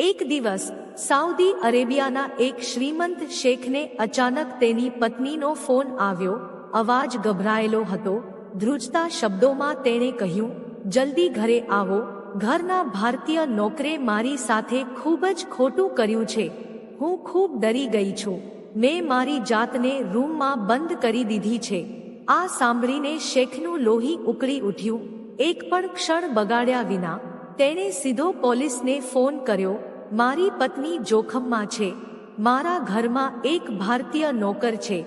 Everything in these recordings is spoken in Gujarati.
એક દિવસ, સાઉદી અરેબિયાના એક શ્રીમંત શેખને અચાનક તેની પત્નીનો ફોન આવ્યો, અવાજ ગભરાયેલો હતો, ધ્રુજતા શબ્દોમાં તેણે કહ્યું, જલ્દી ઘરે આવો, ઘરના ભારતીય નોકરે મારી સાથે ખૂબ જ ખોટું કર્યું છે. હું ખૂબ ડરી ગઈ છું. મેં મારી જાતને રૂમમાં બંધ કરી દીધી છે. આ સાંભળીને શેખનું લોહી ઉકળી ઉઠ્યું. એક પણ ક્ષણ બગાડ્યા વિના, તેણે સીધો પોલીસને ફોન કર્યો મારી પત્ની જોખમમાં છે. મારા ઘરમાં એક ભારતીય નોકર છે.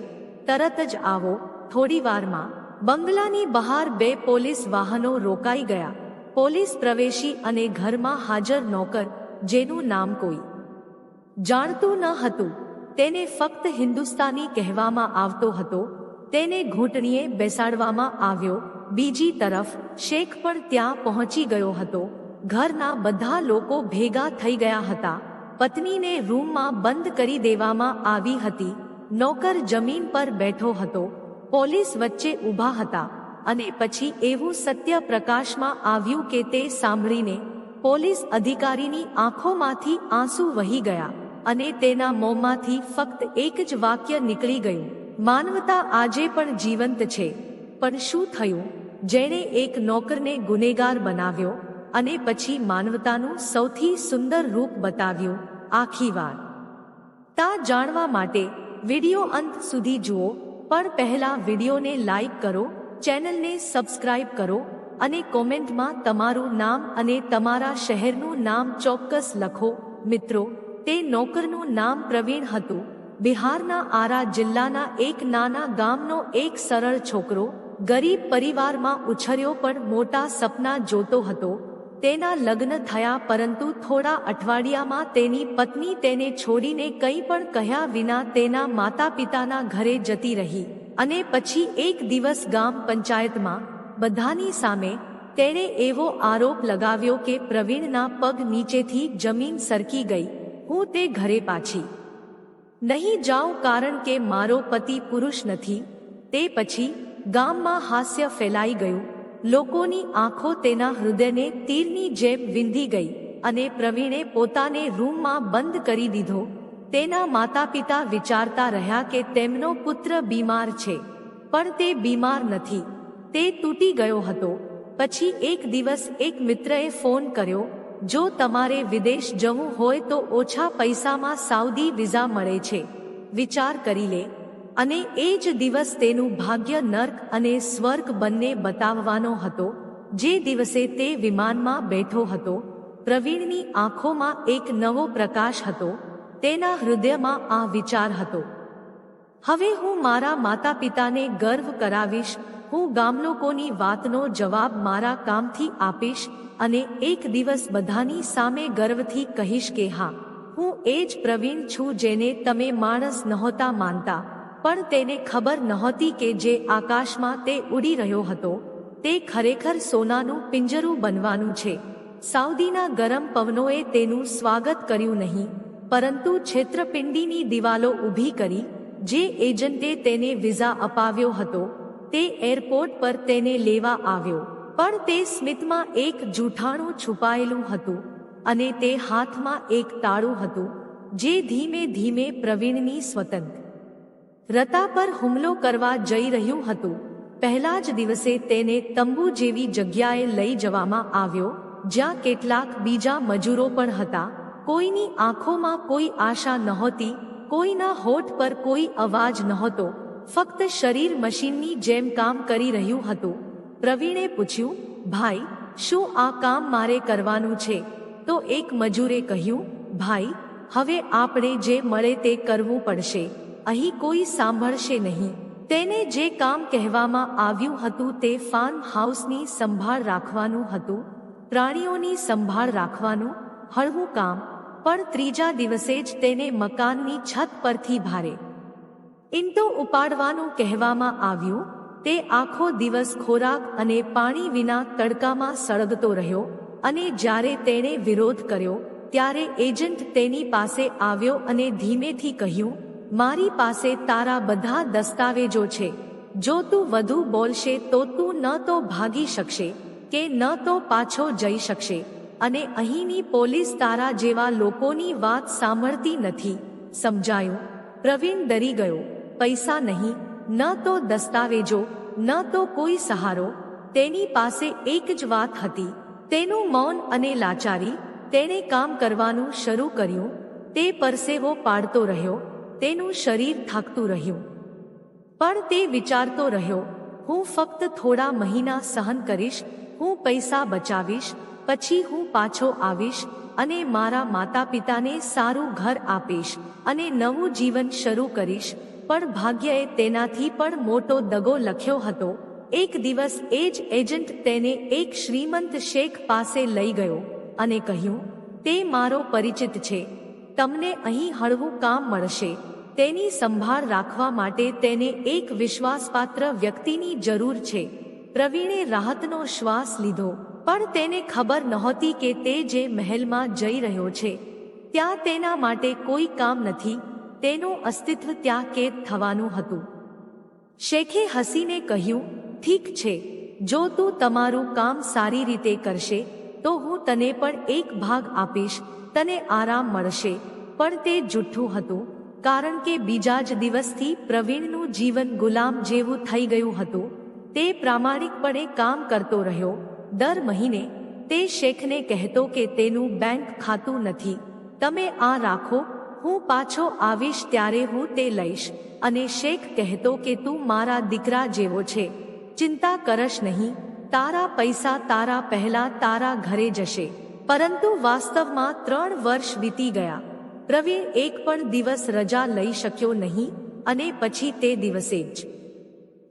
તરત જ આવો. થોડી વારમાં બંગલાની બહાર બે પોલીસ વાહનો રોકાઈ ગયા. પોલીસ પ્રવેશી અને ઘરમાં હાજર નોકર, જેનું નામ કોઈ જાણતું ન હતું. તેને ફક્ત હિન્દુસ્તાની કહેવામાં આવતો હતો. તેને ઘૂંટણીએ બેસાડવામાં આવ્યો. બીજી તરફ શેખ પણ ત્યાં પહોંચી ગયો હતો. ઘરના બધા લોકો ભેગા થઈ ગયા હતા. પત્નીને રૂમમાં બંધ કરી દેવામાં આવી હતી. નોકર જમીન પર બેઠો હતો. પોલીસ વચ્ચે ઊભા હતા. અને પછી એવું સત્ય પ્રકાશમાં આવ્યું કે તે સાંભળીને પોલીસ અધિકારીની આંખોમાંથી આંસુ વહી ગયા અને તેના મોંમાંથી ફક્ત એક જ વાક્ય નીકળી ગયું. માનવતા આજે પણ જીવંત છે. પણ શું થયું? જેણે એક નોકરને ગુનેગાર બનાવ્યો. અને પછી માનવતાનું સૌથી સુંદર રૂપ બતાવ્યું. આખી વાર તા જાણવા માટે વીડિયો અંત સુધી જુઓ, પણ પહેલા વિડિયોને લાઈક કરો, ચેનલને સબસ્ક્રાઇબ કરો અને કોમેન્ટમાં તમારું નામ અને તમારા શહેરનું નામ ચોક્કસ લખો. મિત્રો, તે નોકરનું નામ પ્રવીણ હતું. બિહારના આરા જિલ્લાના એક નાના ગામનો એક સરળ છોકરો ગરીબ પરિવારમાં ઉછર્યો પણ મોટા સપના જોતો હતો. તેના લગ્ન થયા પરંતુ થોડા અઠવાડિયામાં તેની પત્ની તેને છોડીને કંઈ પણ કહ્યા વિના તેના માતા પિતાના ઘરે જતી રહી. અને પછી એક દિવસ ગામ પંચાયતમાં બધાની સામે તેણે એવો આરોપ લગાવ્યો કે પ્રવીણના પગ નીચેથી જમીન સરકી ગઈ. હું તે ઘરે પાછી નહીં જાઉં કારણ કે મારો પતિ પુરુષ નથી. તે પછી ગામમાં હાસ્ય ફેલાઈ ગયું. લોકોની આંખો તેના હૃદયને તીરની જેમ વિંધી ગઈ અને પ્રવીણે પોતાને રૂમમાં બંધ કરી દીધો. તેના માતા પિતા વિચારતા રહ્યા કે તેમનો પુત્ર બીમાર છે, પણ તે બીમાર નથી. તે તૂટી ગયો હતો. પછી એક દિવસ એક મિત્રએ ફોન કર્યો, જો તમારે વિદેશ જવું હોય તો ઓછા પૈસામાં સાઉદી વિઝા મળે છે. વિચાર કરી લે. અને એ જ દિવસ તેનું ભાગ્ય નર્ક અને સ્વર્ગ બંને બતાવવાનો હતો, જે દિવસે તે વિમાનમાં બેઠો હતો. પ્રવીણની આંખોમાં એક નવો પ્રકાશ હતો, તેના હૃદયમાં આ વિચાર હતો. હવે હું મારા માતા પિતાને ગર્વ કરાવીશ, હું ગામલોકોની વાતનો જવાબ મારા કામથી આપીશ અને એક દિવસ બધાની સામે ગર્વથી કહીશ કે હા, હું એ જ પ્રવીણ છું જેને તમે માણસ નહોતા માનતા. પણ તેને ખબર નહોતી કે જે આકાશમાં તે ઉડી રહ્યો હતો, તે ખરેખર સોનાનું પિંજરું બનવાનું છે. સાઉદીના ગરમ પવનોએ તેનું સ્વાગત કર્યું નહીં, પરંતુ છેત્રપિંડીની દિવાલો ઊભી કરી, જે એજન્ટે તેને વિઝા અપાવ્યો હતો, તે એરપોર્ટ પર તેને લેવા આવ્યો, પણ તે સ્મિતમાં એક જૂઠાણું છુપાયેલું હતું અને તે હાથમાં એક તાળું હતું, જે ધીમે ધીમે પ્રવીણની સ્વતંત્ર રતા પર હુમલો કરવા જઈ રહ્યું હતું. પહેલા જ દિવસે તેને તંબુ જેવી જગ્યાએ લઈ જવામાં આવ્યો, જ્યાં કેટલાક બીજા મજૂરો પણ હતા. કોઈની આંખોમાં કોઈ આશા નહોતી, કોઈના હોઠ પર કોઈ અવાજ નહોતો. ફક્ત શરીર મશીનની જેમ કામ કરી રહ્યું હતું. પ્રવીણે પૂછ્યું, ભાઈ, શું આ કામ મારે કરવાનું છે? તો એક મજૂરે કહ્યું, ભાઈ, હવે આપણે જે મળે તે કરવું પડશે. અહીં કોઈ સાંભળશે નહીં. તેને જે કામ કહેવામાં આવ્યું હતું તે ફાર્મ હાઉસની સંભાળ રાખવાનું હતું, પ્રાણીઓની સંભાળ રાખવાનું, હળવું કામ, પણ ત્રીજા દિવસે જ તેને મકાનની છત પરથી ભારે. ઇંટો ઉપાડવાનું કહેવામાં આવ્યું, તે આખો દિવસ ખોરાક અને પાણી વિના તડકામાં સળગતો રહ્યો અને જ્યારે તેણે વિરોધ કર્યો, ત્યારે એજન્ટ તેની પાસે આવ્યો અને ધીમેથી કહ્યું મારી પાસે તારા બધા દસ્તાવેજો છે. જો તું વધુ બોલશે તો તું ન તો ભાગી શકશે, કે ન તો પાછો જઈ શકશે. અને અહીંની પોલીસ તારા જેવા લોકોની વાત સાંભળતી નથી. સમજાયું? પ્રવીણ ડરી ગયો. પૈસા નહીં, ન તો દસ્તાવેજો, ન તો કોઈ સહારો. તેની પાસે એક જ વાત હતી. તેનું મૌન અને લાચારી, તેણે કામ કરવાનું શરૂ કર્યું, તે પરસેવો પાડતો રહ્યો તેનું શરીર થાકતું રહ્યું. પણ તે વિચારતો રહ્યો, હું ફક્ત થોડા મહિના સહન કરીશ, હું પૈસા બચાવીશ, પછી હું પાછો આવીશ અને મારા માતા પિતાને સારું ઘર આપીશ અને નવું જીવન શરૂ કરીશ. પણ ભાગ્યએ તેનાથી પણ મોટો દગો લખ્યો હતો. એક દિવસ એ જ એજન્ટ તેને એક શ્રીમંત શેખ પાસે લઈ ગયો અને કહ્યું, તે મારો પરિચિત છે. તમને અહીં હળવું કામ મળશે. તેની સંભાળ રાખવા માટે તેને એક વિશ્વાસપાત્ર વ્યક્તિની જરૂર છે. પ્રવીણે રાહતનો શ્વાસ લીધો, પણ તેને ખબર નહોતી કે તે જે મહેલમાં જઈ રહ્યો છે, ત્યાં તેના માટે કોઈ કામ નથી, તેનું અસ્તિત્વ ત્યાં કેદ થવાનું હતું. શેખે હસીને કહ્યું, ઠીક છે, જો તું તમારું કામ સારી રીતે કરશે, તો હું તને પણ એક ભાગ આપીશ, તને આરામ મળશે. પણ તે જુઠ્ઠું હતું. કારણ કે બીજા જ દિવસથી પ્રવીણનું જીવન ગુલામ જેવું થઈ ગયું હતું. તે પ્રામાણિકપણે કામ કરતો રહ્યો. દર મહિને તે શેખને કહેતો કે તેનું બેંક ખાતું નથી. તમે આ રાખો, હું પાછો આવીશ ત્યારે હું તે લઈશ. અને શેખ કહેતો કે તું મારા દીકરા જેવો છે. ચિંતા કરશ નહીં. તારા પૈસા તારા પહેલા તારા ઘરે જશે. પરંતુ વાસ્તવમાં ત્રણ વર્ષ વીતી ગયા. પ્રવીણ એક પણ દિવસ રજા લઈ શક્યો નહીં અને પછી તે દિવસે જ.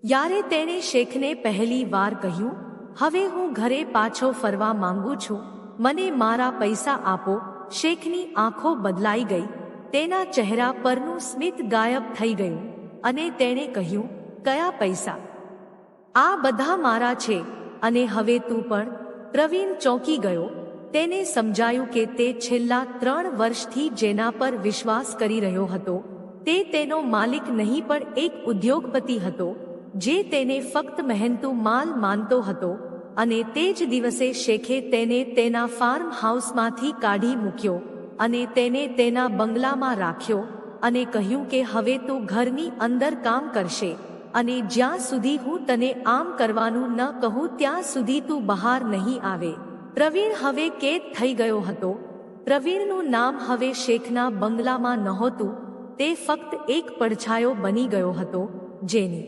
યારે તેણે શેખને પહેલી વાર કહ્યું, હવે હું ઘરે પાછો ફરવા માંગુ છું. મને મારા પૈસા આપો. શેખની આંખો બદલાઈ ગઈ. તેના ચહેરા પરનું સ્મિત ગાયબ થઈ ગયું અને તેણે કહ્યું, કયા પૈસા? આ બધા મારા છે અને હવે તું પણ. પ્રવીણ ચોંકી ગયો તેને સમજાયું કે તે છેલ્લા ત્રણ વર્ષથી જેના પર વિશ્વાસ કરી રહ્યો હતો, તે તેનો માલિક નહીં પણ એક ઉદ્યોગપતિ હતો, જે તેને ફક્ત મહેનતુ માલ માનતો હતો અને તે જ દિવસે શેખે તેને તેના ફાર્મ હાઉસમાંથી કાઢી મૂક્યો અને તેને તેના બંગલામાં રાખ્યો અને કહ્યું કે હવે તું ઘરની અંદર કામ કરશે અને જ્યાં સુધી હું તને આમ કરવાનું ન કહું ત્યાં સુધી તું બહાર નહીં આવે. પ્રવીણ હવે કેદ થઈ ગયો હતો. પ્રવીણનું નામ હવે શેખના બંગલામાં નહોતું, તે ફક્ત એક પડછાયો બની ગયો હતો, જેની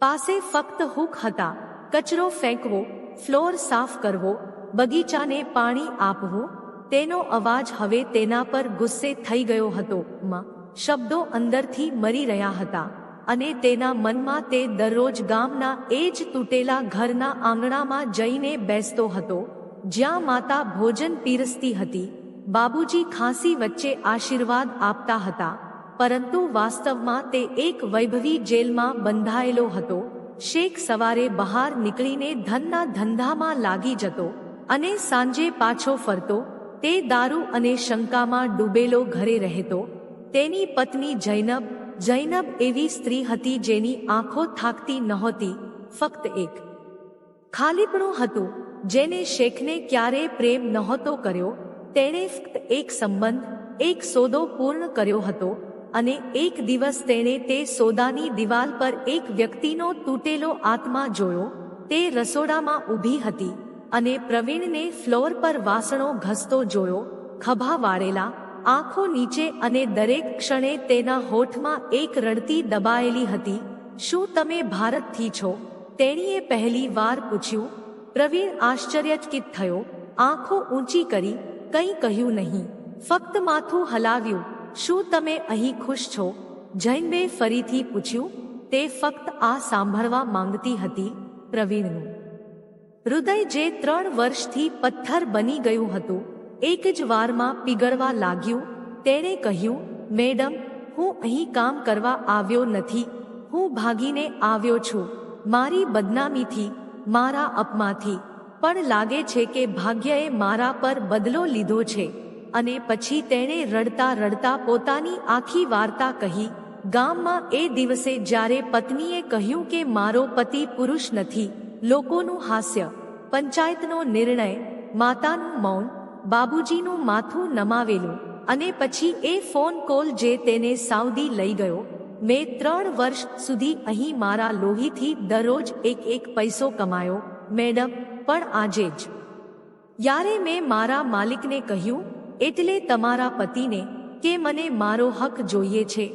પાસે ફક્ત હુક હતા. કચરો ફેંકવો, ફ્લોર સાફ કરવો, બગીચાને પાણી આપવું, તેનો અવાજ હવે તેના પર ગુસ્સે થઈ ગયો હતો, માં શબ્દો અંદરથી મરી રહ્યા હતા, અને તેના મનમાં તે દરરોજ ગામના એ જ તૂટેલા ઘરના આંગણામાં જઈને બેસતો હતો. જ્યાં માતા ભોજન પીરસતી હતી, બાબુજી ખાંસી વચ્ચે આશીર્વાદ આપતા હતા. પરંતુ વાસ્તવમાં તે એક વૈભવી જેલમાં બંધાયેલો હતો. શેખ સવારે બહાર નીકળીને ધનના ધંધામાં લાગી જતો અને સાંજે પાછો ફરતો, તે દારૂ અને શંકામાં ડૂબેલો ઘરે રહેતો. તેની પત્ની જૈનબ જૈનબ એવી સ્ત્રી હતી જેની આંખો થાકતી નહોતી, ફક્ત એક. ખાલીપણું હતું જેને શેખને ક્યારેય પ્રેમ નહોતો કર્યો, તેણે ફક્ત એક સંબંધ, એક સોદો પૂર્ણ કર્યો હતો અને એક દિવસ તેણે તે સોદાની દિવાલ પર એક વ્યક્તિનો તૂટેલો આત્મા જોયો, તે રસોડામાં ઊભી હતી અને પ્રવીણને ફ્લોર પર વાસણો ઘસતો જોયો, ખભા વાળેલા, આંખો નીચે અને દરેક ક્ષણે તેના હોઠમાં એક રડતી દબાયેલી હતી, શું તમે ભારતથી છો? તેણીએ પહેલી વાર પૂછ્યું પ્રવીણ આશ્ચર્યચકિત થયો. આંખો ઊંચી કરી, કંઈ કહ્યું નહીં. ફક્ત માથું હલાવ્યું. શું તમે અહીં ખુશ છો? જૈનબે ફરીથી પૂછ્યું. તે ફક્ત આ સાંભળવા માંગતી હતી પ્રવીણનું. હૃદય જે ત્રણ વર્ષથી પથ્થર બની ગયું હતું, એક જ વારમાં પીગળવા લાગ્યું. તેણે કહ્યું, મેડમ, હું અહીં કામ કરવા આવ્યો નથી. હું ભાગીને આવ્યો છું. મારી બદનામીથી મારા અપમાથી. પણ લાગે છે કે ભાગ્યએ મારા પર બદલો લીધો છે. અને પછી તેણે રડતા રડતા પોતાની આખી વાર્તા કહી, ગામમાં એ દિવસે જ્યારે પત્નીએ કહ્યું કે મારો પતિ પુરુષ નથી, લોકોનું હાસ્ય, પંચાયતનો નિર્ણય, માતાનું મૌન, બાબુજીનું માથું નમાવેલું, અને પછી એ ફોન કોલ જે તેને સાઉદી લઈ ગયો મેં ત્રણ વર્ષ સુધી અહીં મારા લોહીથી દરરોજ એક એક પૈસો કમાયો, મેડમ, પણ આજે જ. યારે મેં મારા માલિકને કહ્યું, એટલે તમારા પતિને કે મને મારો હક જોઈએ છે.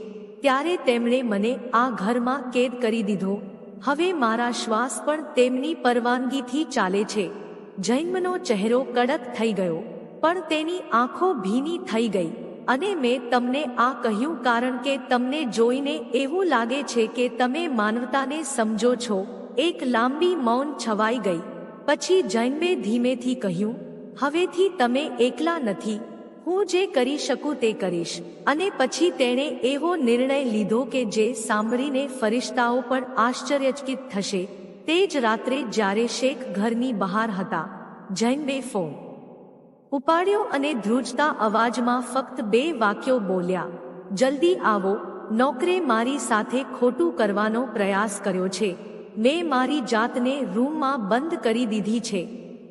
ત્યારે તેમણે મને આ ઘરમાં કેદ કરી દીધો. હવે મારા શ્વાસ પણ તેમની પરવાનગીથી ચાલે છે. જૈનનો ચહેરો કડક થઈ ગયો, પણ તેની આંખો ભીની થઈ ગઈ. અને મેં તમને આ કહ્યું કારણ કે તમને જોઈને એવું લાગે છે કે તમે માનવતાને સમજો છો. એક લાંબી મૌન છવાઈ ગઈ. પછી જૈનબે ધીમેથી કહ્યું, હવેથી તમે એકલા નથી. હું જે કરી શકું તે કરીશ. અને પછી તેણે એવો નિર્ણય લીધો કે જે સાંભળીને ફરિશ્તાઓ પણ આશ્ચર્યચકિત થશે. તે જ રાત્રે જ્યારે શેખ ઘરની બહાર હતા જૈનબે ફોન ઉપાડ્યો અને ધ્રુજતા અવાજમાં ફક્ત બે વાક્યો બોલ્યા, જલ્દી આવો, નોકરે મારી સાથે ખોટું કરવાનો પ્રયાસ કર્યો છે. મેં મારી જાતને રૂમમાં બંધ કરી દીધી છે.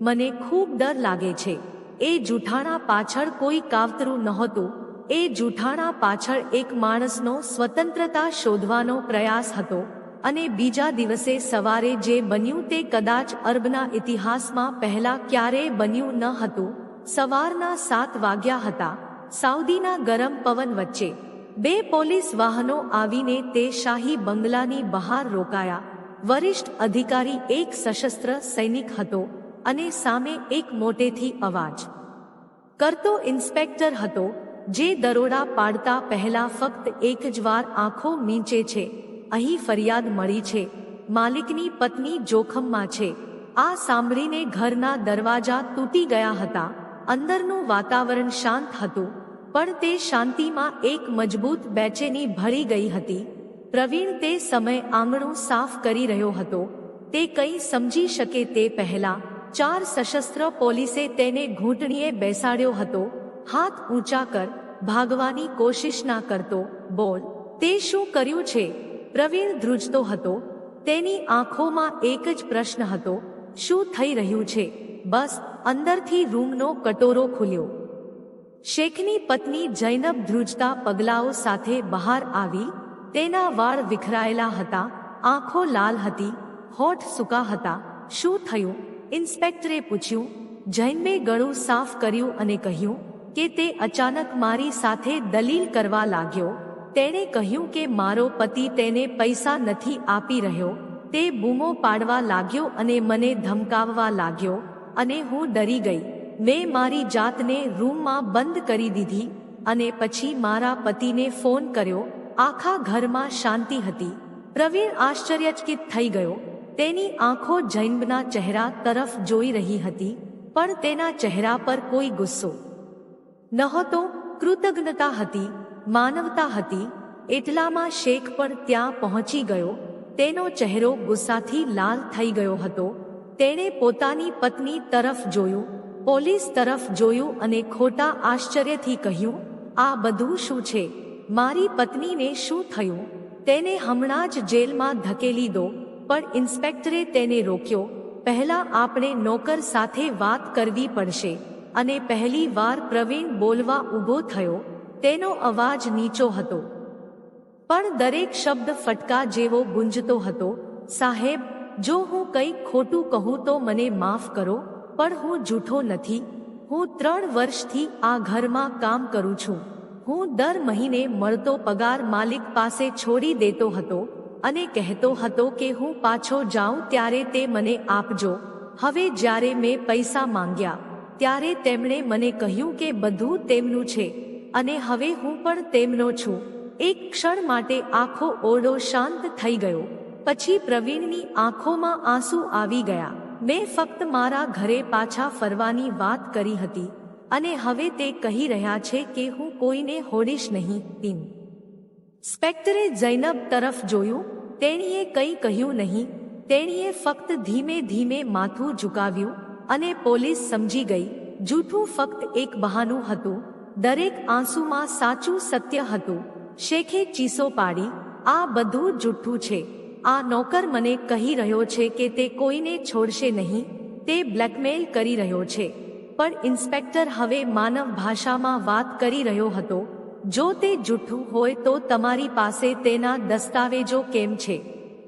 મને ખૂબ ડર લાગે છે. એ જૂઠાણા પાછળ કોઈ કાવતરું નહોતું. એ જૂઠાણા પાછળ એક માણસનો સ્વતંત્રતા શોધવાનો પ્રયાસ હતો અને બીજા દિવસે સવારે જે બન્યું તે કદાચ અરબના ઇતિહાસમાં પહેલા ક્યારેય બન્યું ન હતું. સવારના સાત વાગ્યા હતા. સાઉદીના ગરમ પવન વચ્ચે બે પોલીસ વાહનો આવીને તે શાહી બંગલાની બહાર રોકાયા. વરિષ્ઠ અધિકારી એક સશસ્ત્ર સૈનિક હતો અને સામે એક મોટેથી અવાજ. કરતો ઇન્સ્પેક્ટર હતો, જે દરોડા પાડતા પહેલા ફક્ત એક જ વાર આંખો મીંચે છે. અહીં ફરિયાદ મળી છે, માલિકની પત્ની જોખમમાં છે. આ સાંભળીને ઘરના દરવાજા તૂટી ગયા હતા. અંદરનું વાતાવરણ શાંત હતું, પણ તે શાંતિમાં એક મજબૂત બેચેની ભળી ગઈ હતી. પ્રવીણ તે સમય આંગણું સાફ કરી રહ્યો હતો. તે કંઈ સમજી શકે તે પહેલા, ચાર સશસ્ત્ર પોલીસે તેને ઘૂંટણીએ બેસાડ્યો હતો. હાથ ઊંચા કર, ભાગવાની કોશિશ ના કરતો, બોલ, તે શું કર્યું છે? પ્રવીણ ધ્રુજતો હતો. તેની આંખોમાં એક જ પ્રશ્ન હતો, શું થઈ રહ્યું છે? બસ અંદરથી રૂમનો કટોરો ખુલ્યો. શેખની પત્ની જૈનબ ધ્રુજતા પગલાઓ સાથે બહાર આવી, તેના વાળ વિખરાયેલા હતા, આંખો લાલ હતી, હોઠ સૂકા હતા. શું થયું? ઇન્સ્પેક્ટરે પૂછ્યું. જૈનબે ગળું સાફ કર્યું અને કહ્યું કે તે અચાનક મારી સાથે દલીલ કરવા લાગ્યો. તેણે કહ્યું કે મારો પતિ તેને પૈસા નથી આપી રહ્યો, તે બૂમો પાડવા લાગ્યો અને મને ધમકાવવા લાગ્યો. અને હું ડરી ગઈ. મેં મારી જાતને રૂમમાં બંધ કરી દીધી અને પછી મારા પતિને ફોન કર્યો. આખા ઘરમાં શાંતિ હતી. પ્રવીણ આશ્ચર્યચકિત થઈ ગયો. તેની આંખો જૈનબના ચહેરા તરફ જોઈ રહી હતી, પણ તેના ચહેરા પર કોઈ ગુસ્સો નહોતો. કૃતજ્ઞતા હતી, માનવતા હતી. એટલામાં શેખ પણ ત્યાં પહોંચી ગયો. તેનો ચહેરો ગુસ્સાથી લાલ થઈ ગયો હતો. તેણે પોતાની પત્ની તરફ જોયું, પોલીસ તરફ જોયું અને ખોટા આશ્ચર્યથી કહ્યું, આ બધું શું છે? મારી પત્નીને શું થયું? તેને હમણાં જ જેલમાં ધકેલી દો, પણ ઇન્સ્પેક્ટરે તેને રોક્યો, પહેલા આપણે નોકર સાથે વાત કરવી પડશે, અને પહેલી વાર પ્રવીણ બોલવા ઊભો થયો, તેનો અવાજ નીચો હતો. પણ દરેક શબ્દ ફટકા જેવો ગુંજતો હતો, સાહેબ જો હું કંઈક ખોટું કહું તો મને માફ કરો, પણ હું જૂઠો નથી. હું ત્રણ વર્ષથી આ ઘરમાં કામ કરું છું. હું દર મહિને મળતો પગાર માલિક પાસે છોડી દેતો હતો અને કહેતો હતો કે હું પાછો જાઉં ત્યારે તે મને આપજો. હવે જ્યારે મેં પૈસા માંગ્યા, ત્યારે તેમણે મને કહ્યું કે બધું તેમનું છે અને હવે હું પણ તેમનો છું. એક ક્ષણ માટે આખો ઓરડો શાંત થઈ ગયો. પછી પ્રવીણની આંખોમાં આંસુ આવી ગયા. મેં ફક્ત મારા ઘરે પાછા ફરવાની વાત કરી હતી અને હવે તે કહી રહ્યા છે કે હું કોઈને હોડીશ નહીં, ટીમ. સ્પેક્ટરે જૈનબ તરફ જોયું, તેણીએ કંઈ કહ્યું નહીં, તેણીએ ફક્ત ધીમે ધીમે માથું ઝુકાવ્યું અને પોલીસ સમજી ગઈ. જૂઠું ફક્ત એક બહાનું હતું, દરેક આંસુમાં સાચું સત્ય હતું. શેખે ચીસો પાડી, આ બધું જૂઠું છે. આ નોકર મને કહી રહ્યો છે કે તે કોઈને છોડશે નહીં, તે બ્લેકમેલ કરી રહ્યો છે. પણ ઇન્સ્પેક્ટર હવે માનવ ભાષામાં વાત કરી રહ્યો હતો, જો તે જૂઠું હોય તો તમારી પાસે તેના દસ્તાવેજો કેમ છે?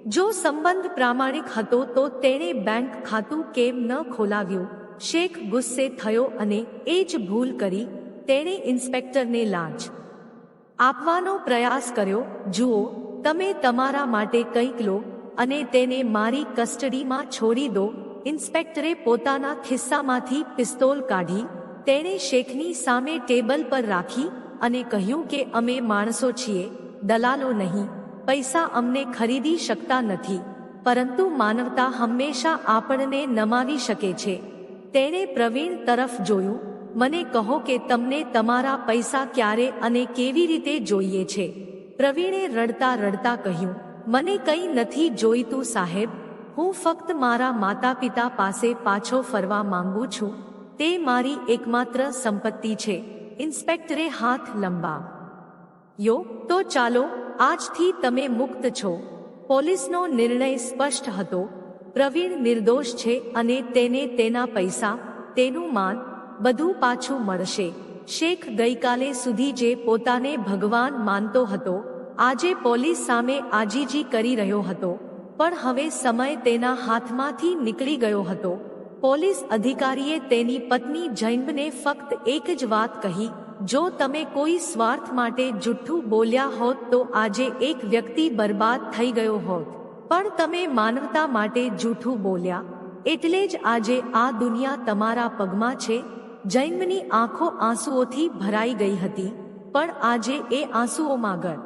જો સંબંધ પ્રામાણિક હતો તો તેણે બેંક ખાતું કેમ ન ખોલાવ્યું? શેખ ગુસ્સે થયો અને એ જ ભૂલ કરી તેણે ઇન્સ્પેક્ટરને લાંચ આપવાનો પ્રયાસ કર્યો. જુઓ તમે તમારા માટે કંઈક લો અને તેને મારી કસ્ટડીમાં છોડી દો. ઇન્સ્પેક્ટરે પોતાના ખિસ્સામાંથી પિસ્તોલ કાઢી, તેણે શેખની સામે ટેબલ પર રાખી અને કહ્યું કે અમે માણસો છીએ, દલાલો નહીં, પૈસા અમને ખરીદી શકતા નથી, પરંતુ માનવતા હંમેશા આપણને નમાવી શકે છે. તેણે પ્રવીણ તરફ જોયું, મને કહો કે તમને તમારા પૈસા ક્યારે અને કેવી રીતે જોઈએ છે? પ્રવીણે રડતા રડતા કહ્યું, મને કંઈ નથી જોઈતું સાહેબ. હું ફક્ત મારા માતા પિતા પાસે પાછો ફરવા માંગુ છું. તે મારી એકમાત્ર સંપત્તિ છે. ઇન્સ્પેક્ટરે હાથ લંબા. યો, તો ચાલો, આજથી તમે મુક્ત છો. પોલીસનો નિર્ણય સ્પષ્ટ હતો. પ્રવીણ નિર્દોષ છે અને તેને તેના પૈસા, તેનું માન, બધું પાછું મળશે. શેખ ગઈકાલે સુધી જે પોતાને ભગવાન માનતો હતો, આજે પોલીસ સામે આજીજી કરી રહ્યો હતો. પણ હવે સમય તેના હાથમાંથી નીકળી ગયો હતો. પોલીસ અધિકારીએ તેની પત્ની જૈનબને ફક્ત એક જ વાત કહી, જો તમે કોઈ સ્વાર્થ માટે જુઠ્ઠું બોલ્યા હોત તો આજે એક વ્યક્તિ બરબાદ થઈ ગયો હોત. પણ તમે માનવતા માટે જૂઠું બોલ્યા. એટલે જ આજે આ દુનિયા તમારા પગમાં છે જૈનની આંખો આંસુઓથી ભરાઈ ગઈ હતી, પણ આજે એ આંસુઓમાં ગળ.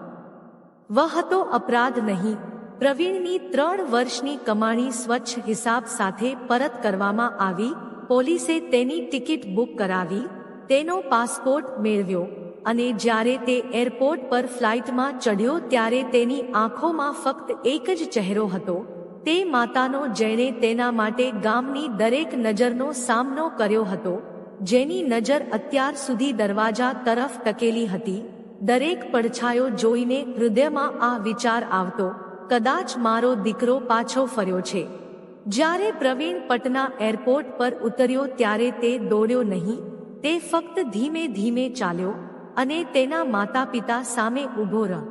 વહતો અપરાધ નહીં, પ્રવીણની ત્રણ વર્ષની કમાણી સ્વચ્છ હિસાબ સાથે પરત કરવામાં આવી, પોલીસે તેની ટિકિટ બુક કરાવી, તેનો પાસપોર્ટ મેળવ્યો, અને જ્યારે તે એરપોર્ટ પર ફ્લાઇટમાં ચઢ્યો ત્યારે તેની આંખોમાં ફક્ત એક જ ચહેરો હતો, તે માતાનો જેણે તેના માટે ગામની દરેક નજરનો સામનો કર્યો હતો જેની નજર અત્યાર સુધી દરવાજા તરફ ટકેલી હતી. દરેક પડછાયો જોઈને હૃદયમાં આ વિચાર આવતો, કદાચ મારો દીકરો પાછો ફર્યો છે. જ્યારે પ્રવીણ પટના એરપોર્ટ પર ઉતર્યો ત્યારે તે દોડ્યો નહીં, તે ફક્ત ધીમે ધીમે ચાલ્યો અને તેના માતા પિતા સામે ઊભો રહ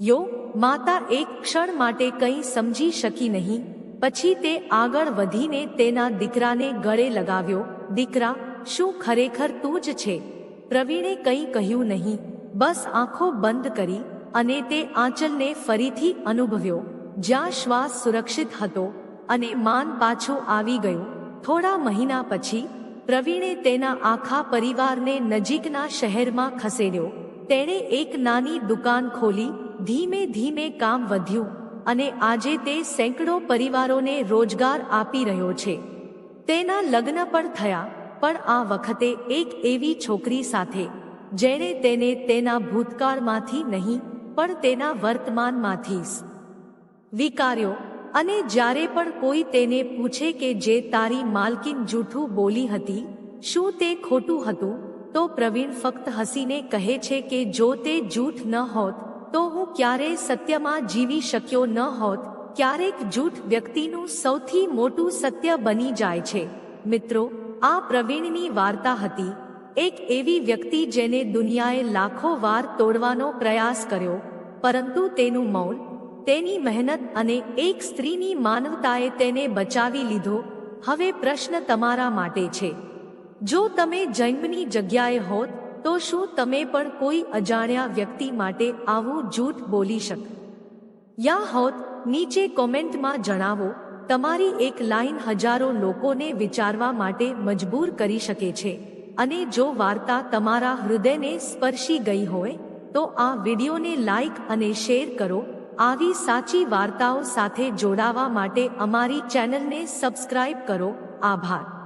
યો, માતા એક ક્ષણ માટે કંઈ સમજી શકી નહીં. પછી તે આગળ વધીને તેના દીકરાને ગળે લગાવ્યો, દીકરા શું ખરેખર તું જ છે? પ્રવીણે કંઈ કહ્યું નહીં. બસ આંખો બંધ કરી અને તે આંચલને ફરીથી અનુભવ્યો. જ્યાં શ્વાસ સુરક્ષિત હતો અને માન પાછું આવી ગયું. થોડા મહિના પછી પ્રવીણે તેના આખા પરિવારને નજીકના શહેરમાં ખસેડ્યો. તેણે એક નાની દુકાન ખોલી, ધીમે ધીમે કામ વધ્યું અને આજે તે સેંકડો પરિવારોને રોજગાર આપી રહ્યો છે. તેના લગ્ન પણ થયા. પણ આ વખતે એક એવી છોકરી સાથે, જેણે તેને તેના ભૂતકાળમાંથી નહીં, પણ તેના વર્તમાનમાંથી વિકાર્યો, અને જ્યારે પણ કોઈ તેને પૂછે કે જે તારી માલકીન જૂઠું બોલી હતી, શું તે ખોટું હતું, તો પ્રવીણ ફક્ત હસીને કહે છે કે જો તે જૂઠ ન હોત, તો હું ક્યારેય સત્યમાં જીવી શક્યો ન હોત, ક્યારેક જૂઠ વ્યક્તિનું સૌથી મોટું સત્ય બની જાય છે. મિત્રો આ પ્રવીણની વાર્તા હતી. એક એવી વ્યક્તિ જેને દુનિયાએ લાખો વાર તોડવાનો પ્રયાસ કર્યો, પરંતુ તેનું મૌન, તેની મહેનત અને એક સ્ત્રીની માનવતાએ તેને બચાવી લીધો, હવે પ્રશ્ન તમારા માટે છે. જો તમે જન્મની જગ્યાએ હોત, તો શું તમે પણ કોઈ અજાણ્યા વ્યક્તિ માટે આવું જૂઠ બોલી શક? યા હોત, નીચે કોમેન્ટમાં જણાવો તમારી એક લાઈન હજારો લોકોને વિચારવા માટે મજબૂર કરી શકે છે. અને જો વાર્તા તમારા હૃદયને સ્પર્શી ગઈ હોય, તો આ વિડીયોને લાઈક અને શેર કરો. આવી સાચી વાર્તાઓ સાથે જોડાવા માટે અમારી ચેનલને સબસ્ક્રાઇબ કરો. આભાર.